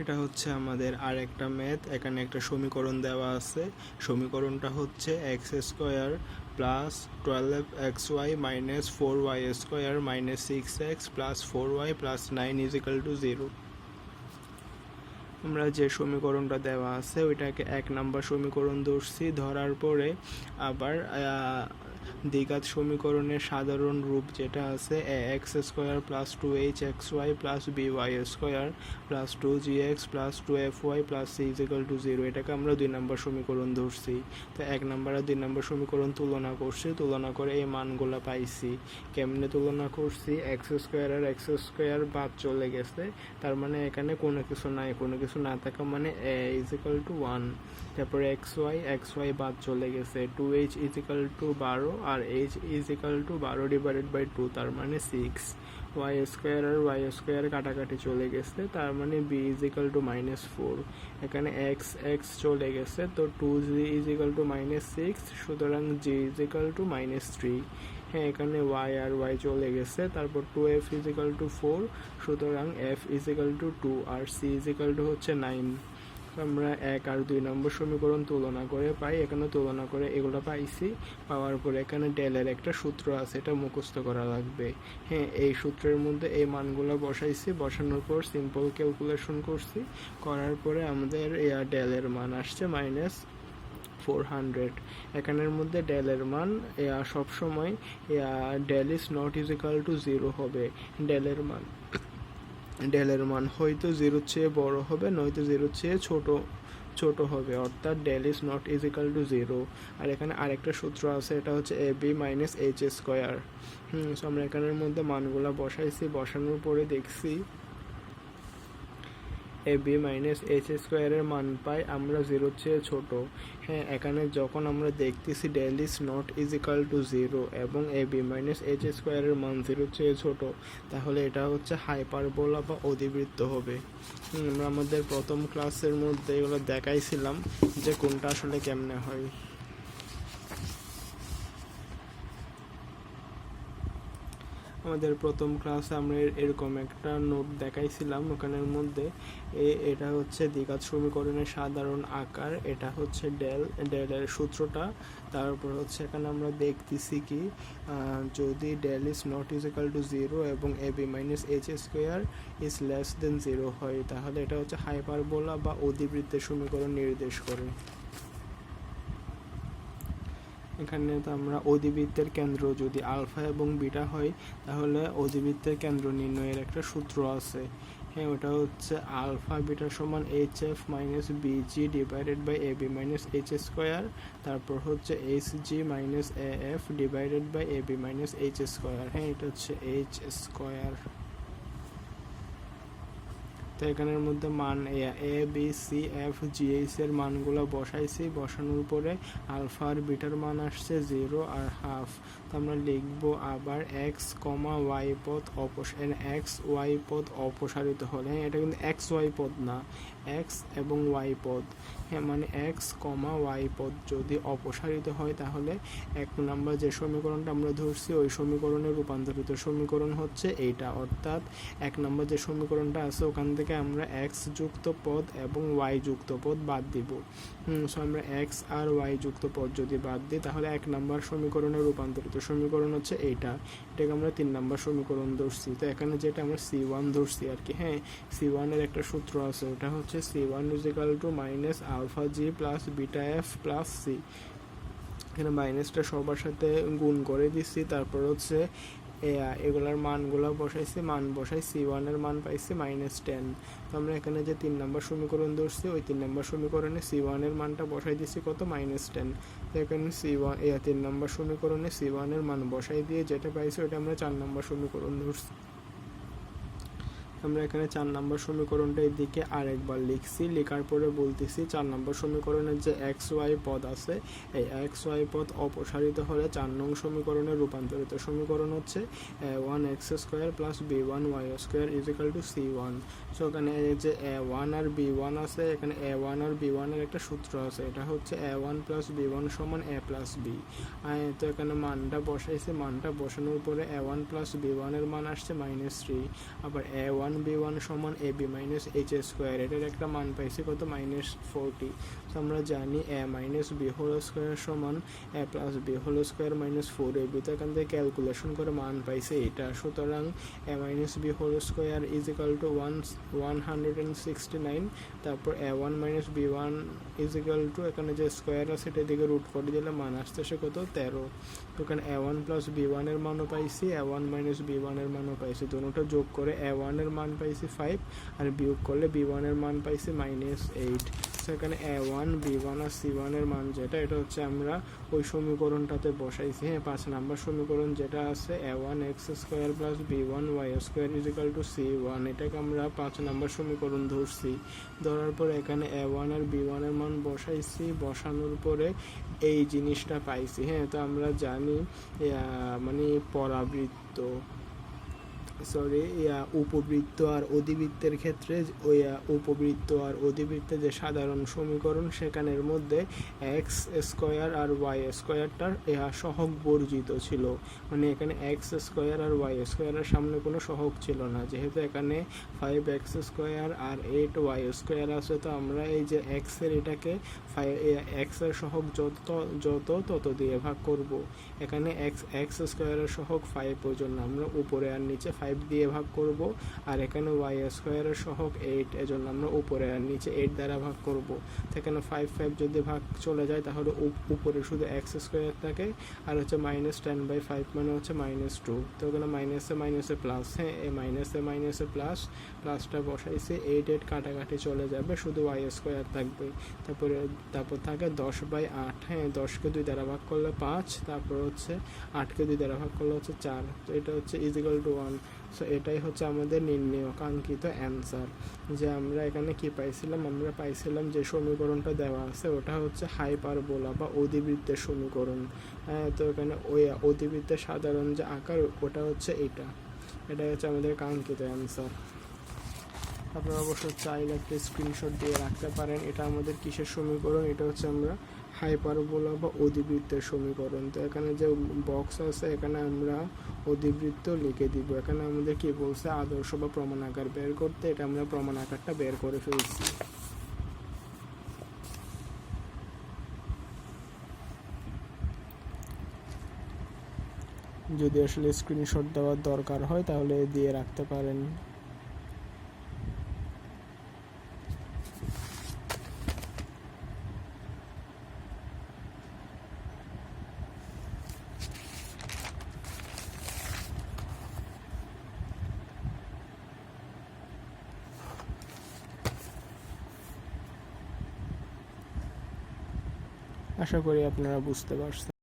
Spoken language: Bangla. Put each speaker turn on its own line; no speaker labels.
এটা হচ্ছে আমাদের আর একটা ম্যাথ এখানে একটা সমীকরণ দেওয়া আছে। সমীকরণটা হচ্ছে X square plus twelve X Y minus four Y square minus six X plus four Y plus nine is equal to zero আমরা যে সমীকরণটা দেওয়া আছে, ওইটাকে এক নাম্বার সমীকরণ ধরছি। ধরার পরে আবার দ্বিঘাত সমীকরণের সাধারণ রূপ যেটা আছে, a x square plus two h x y plus b y square plus two g x plus two f y plus c equal to zero এটাকে আমরা দুই নম্বর সমীকরণ ধরছি। তো এক নম্বর আর দুই নম্বর সমীকরণ তুলনা করছি, তুলনা করে এই মানগুলো পাইছি। কেমনে তুলনা করছি? এক্স স্কোয়ার আর এক্স স্কোয়ার বাদ চলে গেছে, তার মানে এখানে কোনো কিছু নাই, কোনো কিছু না থাকা মানে এ ইজিক্যাল টু ওয়ান তারপরে এক্স ওয়াই এক্স ওয়াই বাদ চলে গেছে টু এইচ ইজিক্যাল টু বারো আর এইচ ইজিক্যাল টু বারো ডিভাইডেড বাই টু তার মানে সিক্স ওয়াই স্কোয়ার আর ওয়াই স্কোয়ার কাটাকাটি চলে গেছে, তার মানে b equal to minus four এখানে এক্স এক্স চলে গেছে, তো two g equal to minus six সুতরাং g equal to minus three হ্যাঁ এখানে ওয়াই আর ওয়াই চলে গেছে, তারপর two f equal to four সুতরাং এফ ইজিক্যাল টু টু আর সি ইজিক্যাল টু হচ্ছে নাইন আমরা এক আর দুই নম্বর সমীকরণ তুলনা করে পাই। এখানে তুলনা করে এগুলো পাইছি। পাওয়ার পরে এখানে ডেলের একটা সূত্র আছে, এটা মুখস্থ করা লাগবে। হ্যাঁ এই সূত্রের মধ্যে এই মানগুলো বসাইছি। বসানোর পর সিম্পল ক্যালকুলেশন করছি। করার পরে আমাদের ডেলের মান আসছে মাইনাস ফোর হান্ড্রেড এখানের মধ্যে ডেলের মান সবসময় del is not equal to zero হবে। ডেলের মান। ডেলের মান। হয়তো জিরোর চেয়ে বড় হবে, নয়তো জিরোর চেয়ে ছোট ছোট হবে। অর্থাৎ del is not equal to zero. আর এখানে আরেকটা সূত্র আছে, এটা হচ্ছে a b minus h square. Hmm so আমরা এখানের মধ্যে মানগুলা বসাইছি, বসানোর পরে দেখছি এ বি মাইনাস এইচ স্কোয়ারের মান পাই, আমরা জিরোর চেয়ে ছোট। হ্যাঁ এখানে যখন আমরা দেখতেছি del is not equal to zero এবং এ বি মাইনাস এইচ স্কোয়ারের মান জিরোর চেয়ে ছোট, তাহলে এটা হচ্ছে হাইপারবোলা বা অধিবৃত্ত হবে। আমরা আমাদের প্রথম ক্লাসের মধ্যে এগুলো দেখাইছিলাম যে কোনটা আসলে কেমনে হয়। আমাদের প্রথম ক্লাসে আমরা এরকম একটা নোট দেখাইছিলাম ওখানের মধ্যে। এ- এটা হচ্ছে দ্বিঘাত সমীকরণের সাধারণ আকার, এটা হচ্ছে ডেল ডেলের সূত্রটা। তারপর হচ্ছে এখানে আমরা দেখতেছি কি যদি del is not equal to zero এবং a b minus h square is less than zero হয়, তাহলে এটা হচ্ছে হাইপারবোলা বা অধিবৃত্তের সমীকরণ নির্দেশ করে। এখানে তো আমরা অধিবৃত্তের কেন্দ্র যদি আলফা এবং বিটা হয়, তাহলে অধিবৃত্তের কেন্দ্র নির্ণয়ের একটা সূত্র আছে। হ্যাঁ ওটা হচ্ছে আলফা বিটা সমান h f minus b g divided by a b minus h square, তারপর হচ্ছে h g minus a f divided by a b minus h square. হ্যাঁ এটা হচ্ছে এইচ স্কোয়ার। তো এখানের মধ্যে মান a b c f g এর মানগুলো বসাইছি। বসানোর পরে আলফা আর বিটার মান আসছে জিরো আর হাফ। তো আমরা লিখব আবার এক্স কমা ওয়াই পদ অপস এক্স ওয়াই পদ অপসারিত হলে। হ্যাঁ এটা কিন্তু এক্স ওয়াই পদ না। এক্স এবং ওয়াই পদ। হ্যাঁ মানে এক্স কমা ওয়াই পদ যদি অপসারিত হয় তাহলে এক নাম্বার যে সমীকরণটা আমরা ধরছি ওই সমীকরণে রূপান্তরিত সমীকরণ হচ্ছে এইটা। অর্থাৎ এক নম্বর যে সমীকরণটা আছে ওখান থেকে আমরা এক্স যুক্ত পদ এবং ওয়াই যুক্ত পদ বাদ দিব। সো আমরা এক্স আর ওয়াই যুক্ত পদ যদি বাদ দিই, তাহলে এক নম্বর সমীকরণে রূপান্তরিত সমীকরণ হচ্ছে এইটা এটাকে আমরা তিন নম্বর সমীকরণ ধরছি। তো এখানে যেটা আমরা সি ওয়ান ধরছি আর কি হ্যাঁ? সি ওয়ানের একটা সূত্র আছে, ওটা হচ্ছে c one equal to minus alpha g plus beta f plus c এখানে মাইনাসটা সবার সাথে গুণ করে দিচ্ছি, তারপর হচ্ছে এগুলার মানগুলো বসাইছি, মান বসাই সি ওয়ানের মান পাইছি মাইনাস টেন তো আমরা এখানে যে তিন নম্বর সমীকরণ ধরছি, ওই তিন নম্বর সমীকরণে সি ওয়ানের মানটা বসাই দিচ্ছি কত? মাইনাস টেন তো এখানে সি ওয়ান তিন নম্বর সমীকরণে সি ওয়ানের মান বসাই দিয়ে যেটা পাইছি, ওইটা আমরা চার নম্বর সমীকরণ ধরছি। আমরা এখানে চার নম্বর সমীকরণটা এদিকে আরেকবার লিখছি। লেখার পরে বলতেছি চার নম্বর সমীকরণের যে এক্স ওয়াই পদ আছে, এই এক্স ওয়াই পদ অপসারিত হলে চার নং সমীকরণে রূপান্তরিত সমীকরণ হচ্ছে one x square plus b one y square equal to c one so এখানে যে এ ওয়ান আর বি ওয়ান আছে, এখানে এ ওয়ান আর বি ওয়ানের একটা সূত্র আছে। এটা হচ্ছে a one plus b one সমান এ প্লাস বি তো এখানে মানটা বসাইছে। মানটা বসানোর পরে এ ওয়ান প্লাস বি ওয়ানের মান আসছে মাইনাস থ্রি আবার a one one b one সমান a b minus h square এটার একটা মান পাইছি, কত? মাইনাস ফোরটি তো আমরা জানি a minus b whole square সমান a plus b whole square minus four a b তো এখান থেকে ক্যালকুলেশন করে মান পাইছে এটা। সুতরাং a minus b whole square is equal to one one hundred and sixty nine তারপর a one minus b one is equal to এখানে যে স্কোয়ার আছে এটা দিকে রুট করে দিলে মান আসতেছে কত? তেরো। তো এখানে এ ওয়ান প্লাস বি ওয়ানের মানও পাইছি এ ওয়ান মাইনাস বি ওয়ানের মানও পাইছি। দুটোটা যোগ করে এ ওয়ানের মান পাইছি ফাইভ আর বিয়োগ করলে বি ওয়ানের মান পাইছি মাইনাস এইট সেখানে এ ওয়ান বি ওয়ান আর সি ওয়ানের মান যেটা, এটা হচ্ছে আমরা ওই সমীকরণটাতে বসাইছি। হ্যাঁ পাঁচ নাম্বার সমীকরণ যেটা আছে a one x square plus b one y square equal to c one এটাকে আমরা পাঁচ নাম্বার সমীকরণ ধরছি। ধরার পর এখানে এ ওয়ান আর বি ওয়ানের মান বসাইছি। বসানোর পরে এই জিনিসটা পাইছি। হ্যাঁ তো আমরা জানি মানে পরাবৃত্ত। সরি উপবৃত্ত আর অধিবৃত্তের ক্ষেত্রে ওই উপবৃত্ত আর অধিবৃত্তে যে সাধারণ সমীকরণ, সেখানের মধ্যে এক্স স্কোয়ার আর ওয়াই স্কোয়ারটার ইহা সহগ বর্জিত ছিল। মানে এখানে এক্স স্কোয়ার আর ওয়াই স্কোয়ারের সামনে কোনো সহগ ছিল না। যেহেতু এখানে ফাইভ এক্স স্কোয়ার আর এইট ওয়াই স্কোয়ার আছে, তো আমরা এই যে এক্সের এটাকে ফাইভ এক্সের সহগ যত যত, তত দিয়ে ভাগ করব। এখানে এক্স এক্স স্কোয়ারের সহগ ফাইভ পর্যন্ত আমরা উপরে আর নিচে ফাইভ দিয়ে ভাগ করব, আর এখানে ওয়াই স্কোয়ারের সহগ এইট এজন্য আমরা উপরে আর নিচে এইট দ্বারা ভাগ করব। এখানে ফাইভ ফাইভ যদি ভাগ চলে যায়, তাহলে উপ- উপরে শুধু এক্স স্কোয়ার থাকে, আর হচ্ছে মাইনাস টেন বাই ফাইভ মানে হচ্ছে মাইনাস টু তো ওখানে মাইনাসে মাইনাসে প্লাস হ্যাঁ এ মাইনাসে মাইনাসে প্লাস প্লাসটা বসাইছে এইট এইট কাটাকাটি চলে যাবে, শুধু ওয়াই স্কোয়ার থাকবে। তারপরে, তারপর থাকে দশ বাই আট হ্যাঁ দশকে দুই দ্বারা ভাগ করলে পাঁচ, তারপর হচ্ছে আটকে দুই দ্বারা ভাগ করলে হচ্ছে চার। তো এটা হচ্ছে ইজিক্যাল টু ওয়ান সো এটাই হচ্ছে আমাদের নির্ণয়, কাঙ্ক্ষিত অ্যান্সার যে আমরা এখানে কি পাইছিলাম? আমরা পাইছিলাম যে সমীকরণটা দেওয়া আছে, ওটা হচ্ছে হাইপারবোলা বা অধিবৃত্তের সমীকরণ। হ্যাঁ তো এখানে ওই অধিবৃত্তের সাধারণ যে আকার, ওটা হচ্ছে এটা। এটাই হচ্ছে আমাদের কাঙ্ক্ষিত অ্যান্সার আপনারা অবশ্য চাইলে একটা স্ক্রিনশট দিয়ে রাখতে পারেন। এটা আমাদের কিসের সমীকরণ? এটা হচ্ছে আমরা হাইপারবোলা বা অধিবৃত্তের সমীকরণ। তো এখানে যে বক্স আছে, এখানে আমরা অধিবৃত্ত লিখে দিব। এখানে আমাদের কি বলছে? আদর্শ বা প্রমাণ আকার বের করতে। এটা আমরা প্রমাণ আকারটা বের করে ফেলছি। যদি আসলে স্ক্রিনশট দেওয়ার দরকার হয়, তাহলে দিয়ে রাখতে পারেন। আশা করি আপনারা বুঝতে পারছেন।